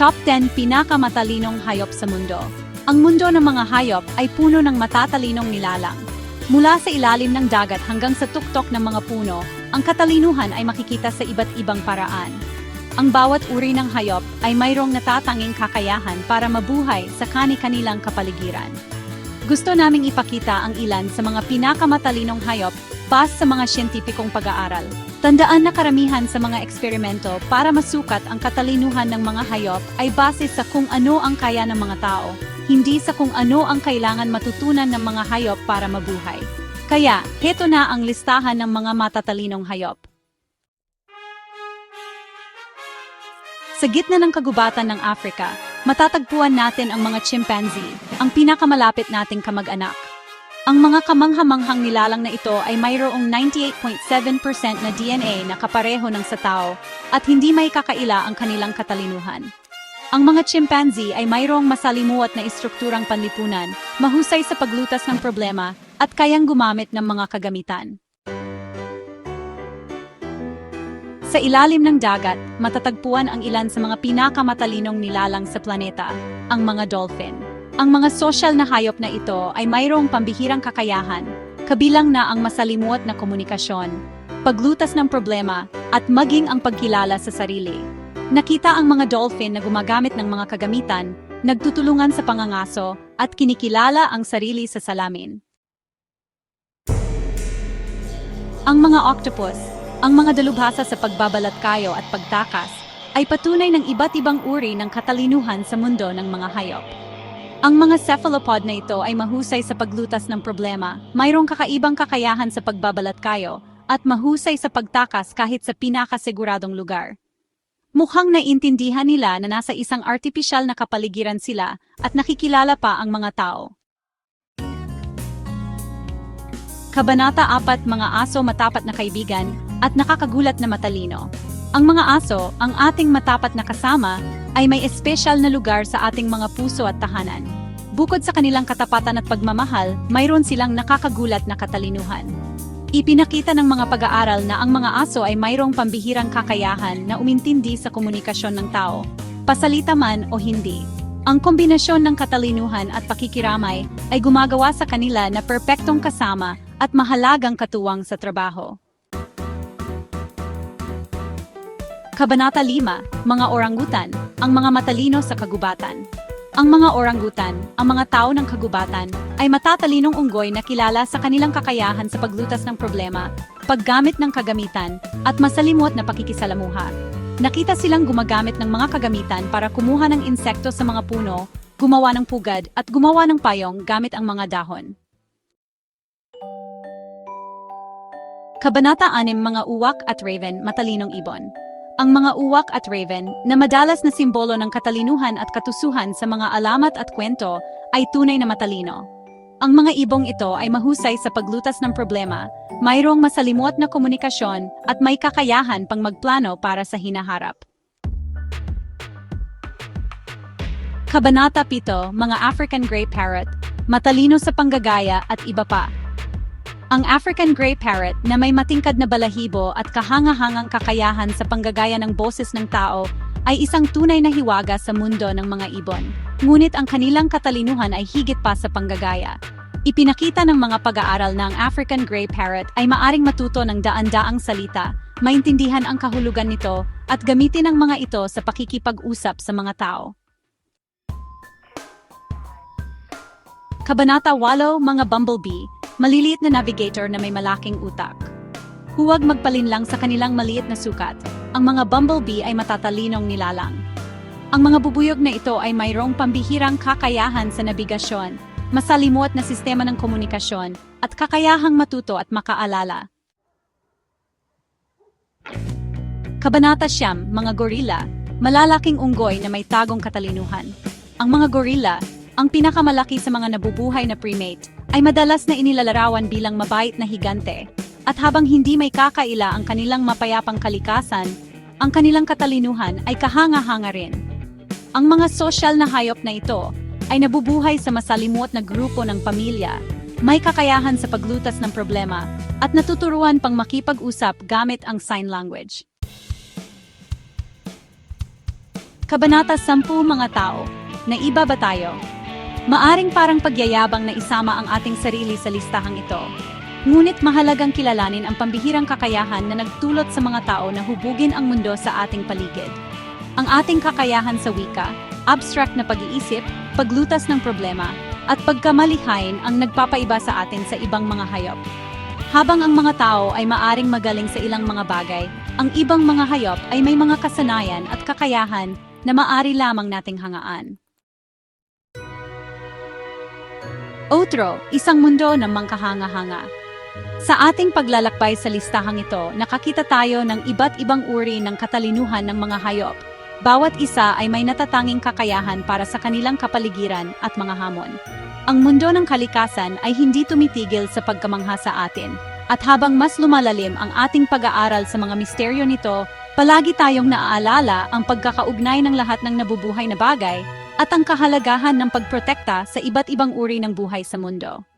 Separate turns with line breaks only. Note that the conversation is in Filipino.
Top 10 Pinakamatalinong Hayop sa Mundo Ang mundo ng mga hayop ay puno ng matatalinong nilalang. Mula sa ilalim ng dagat hanggang sa tuktok ng mga puno, ang katalinuhan ay makikita sa iba't ibang paraan. Ang bawat uri ng hayop ay mayroong natatanging kakayahan para mabuhay sa kani-kanilang kapaligiran. Gusto naming ipakita ang ilan sa mga pinakamatalinong hayop base sa mga siyentipikong pag-aaral. Tandaan na karamihan sa mga eksperimento para masukat ang katalinuhan ng mga hayop ay base sa kung ano ang kaya ng mga tao, hindi sa kung ano ang kailangan matutunan ng mga hayop para mabuhay. Kaya, heto na ang listahan ng mga matatalinong hayop. Sa gitna ng kagubatan ng Africa, matatagpuan natin ang mga chimpanzee, ang pinakamalapit nating kamag-anak. Ang mga kamanghamanghang nilalang na ito ay mayroong 98.7% na DNA na kapareho ng sa tao at hindi may kakaila ang kanilang katalinuhan. Ang mga chimpanzee ay mayroong masalimuot na istrukturang panlipunan, mahusay sa paglutas ng problema at kayang gumamit ng mga kagamitan. Sa ilalim ng dagat, matatagpuan ang ilan sa mga pinakamatalinong nilalang sa planeta, ang mga dolphin. Ang mga sosyal na hayop na ito ay mayroong pambihirang kakayahan, kabilang na ang masalimuot na komunikasyon, paglutas ng problema, at maging ang pagkilala sa sarili. Nakita ang mga dolphin na gumagamit ng mga kagamitan, nagtutulungan sa pangangaso, at kinikilala ang sarili sa salamin. Ang mga octopus, ang mga dalubhasa sa pagbabalat kayo at pagtakas, ay patunay ng iba't ibang uri ng katalinuhan sa mundo ng mga hayop. Ang mga cephalopod na ito ay mahusay sa paglutas ng problema, mayroong kakaibang kakayahan sa pagbabalat kayo, at mahusay sa pagtakas kahit sa pinakasiguradong lugar. Mukhang naiintindihan nila na nasa isang artipisyal na kapaligiran sila at nakikilala pa ang mga tao. Kabanata 4 Mga aso matapat na kaibigan at nakakagulat na matalino. Ang mga aso, ang ating matapat na kasama, ay may espesyal na lugar sa ating mga puso at tahanan. Bukod sa kanilang katapatan at pagmamahal, mayroon silang nakakagulat na katalinuhan. Ipinakita ng mga pag-aaral na ang mga aso ay mayroong pambihirang kakayahan na umintindi sa komunikasyon ng tao, pasalita man o hindi. Ang kombinasyon ng katalinuhan at pakikiramay ay gumagawa sa kanila na perpektong kasama at mahalagang katuwang sa trabaho. Kabanata 5, Mga Orangutan, ang mga matalino sa kagubatan. Ang mga orangutan, ang mga tao ng kagubatan, ay matatalinong unggoy na kilala sa kanilang kakayahan sa paglutas ng problema, paggamit ng kagamitan, at masalimot na pakikisalamuha. Nakita silang gumagamit ng mga kagamitan para kumuha ng insekto sa mga puno, gumawa ng pugad, at gumawa ng payong gamit ang mga dahon. Kabanata 6 Mga uwak at raven, matalinong ibon. Ang mga uwak at raven, na madalas na simbolo ng katalinuhan at katusuhan sa mga alamat at kwento, ay tunay na matalino. Ang mga ibong ito ay mahusay sa paglutas ng problema, mayroong masalimuot na komunikasyon, at may kakayahan pang magplano para sa hinaharap. Kabanata 7 Mga African Grey Parrot, matalino sa panggagaya at iba pa. Ang African Grey Parrot na may matingkad na balahibo at kahanga-hangang kakayahan sa panggagaya ng boses ng tao ay isang tunay na hiwaga sa mundo ng mga ibon. Ngunit ang kanilang katalinuhan ay higit pa sa panggagaya. Ipinakita ng mga pag-aaral na ang African Grey Parrot ay maaring matuto ng daan-daang salita, maintindihan ang kahulugan nito, at gamitin ang mga ito sa pakikipag-usap sa mga tao. Kabanata 8 Mga Bumblebee maliliit na navigator na may malaking utak. Huwag magpalinlang sa kanilang maliit na sukat. Ang mga bumblebee ay matatalinong nilalang. Ang mga bubuyog na ito ay mayroong pambihirang kakayahan sa nabigasyon, masalimuot na sistema ng komunikasyon, at kakayahang matuto at makaalala. Kabanata Siyam, mga gorilla, malalaking unggoy na may tagong katalinuhan. Ang mga gorilla, ang pinakamalaki sa mga nabubuhay na primate, ay madalas na inilalarawan bilang mabait na higante. At habang hindi may kakaila ang kanilang mapayapang kalikasan, ang kanilang katalinuhan ay kahanga-hanga rin. Ang mga sosyal na hayop na ito ay nabubuhay sa masalimuot na grupo ng pamilya, may kakayahan sa paglutas ng problema, at natuturuan pang makipag-usap gamit ang sign language. Kabanata 10 mga tao. Naiba ba tayo? Maaring parang pagyayabang na isama ang ating sarili sa listahang ito. Ngunit mahalagang kilalanin ang pambihirang kakayahan na nagtulot sa mga tao na hubugin ang mundo sa ating paligid. Ang ating kakayahan sa wika, abstract na pag-iisip, paglutas ng problema, at pagkamalihain ang nagpapaiba sa atin sa ibang mga hayop. Habang ang mga tao ay maaring magaling sa ilang mga bagay, ang ibang mga hayop ay may mga kasanayan at kakayahan na maari lamang nating hangaan. Otro, isang mundo ng mangkahanga-hanga. Sa ating paglalakbay sa listahang ito, nakakita tayo ng iba't ibang uri ng katalinuhan ng mga hayop. Bawat isa ay may natatanging kakayahan para sa kanilang kapaligiran at mga hamon. Ang mundo ng kalikasan ay hindi tumitigil sa pagkamangha sa atin. At habang mas lumalalim ang ating pag-aaral sa mga misteryo nito, palagi tayong naaalala ang pagkakaugnay ng lahat ng nabubuhay na bagay at ang kahalagahan ng pagprotekta sa iba't ibang uri ng buhay sa mundo.